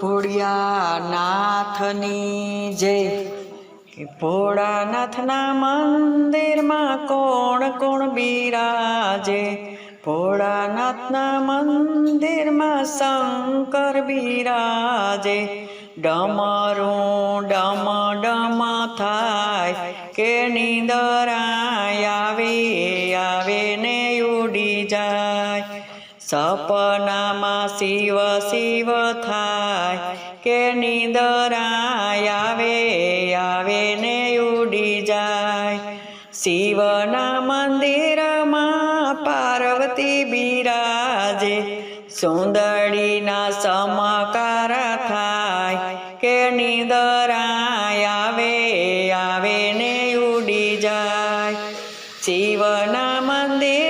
ભોળિયા નાથની જય ભોળાનાથના મંદિરમાં કોણ કોણ બિરાજે? ભોળાનાથના મંદિરમાં શંકર બિરાજે. ડમરું ડમ ડમ થાય કે નિંદરાય આવે સપનામાં શિવ શિવ થાય, કે નિંદરાય આવે આવે ને ઉડી જાય. શિવના મંદિરમાં પાર્વતી બિરાજે, સુંદરીના સમકાર થાય, કે નિંદરાય આવે આવે ને ઉડી જાય. શિવના પોઠિયા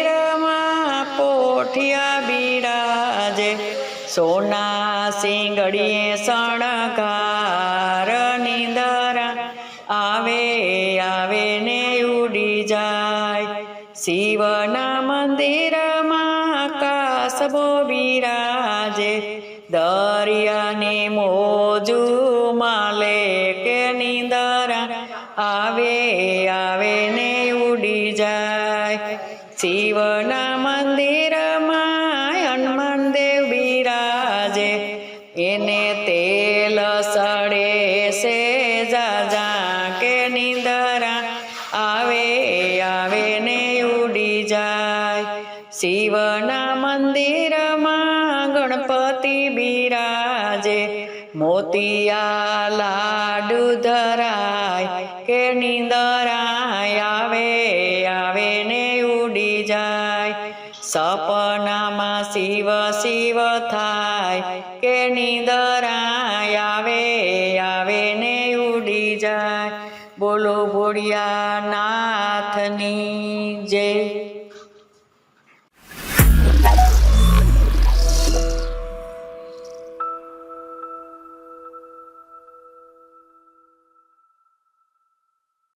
બિરાજે સોના સિંગડીએ શણકાર નિંદરા આવે આવે ને ઉડી જાય. શિવના મંદિરમાં કાસબો બિરાજે દરિયાની મોજુ માલે કે નિંદરા આવે આવે ને ઉડી જાય. શિવના મંદિરમાં એને તેલ સડે છે જાજા કે નિંદરા. આવે આવે ને ઉડી જાય. શિવના મંદિરમાં ગણપતિ બિરાજે. મોતિયા લાડુ ધરાય કે નિંદરાય આવે આવે ને ઉડી જાય. સપનામાં શિવ શિવ થાય કે નિદરાય આવે આવે ને ઉડી જાય. બોલો ભોળિયા નાથની જય.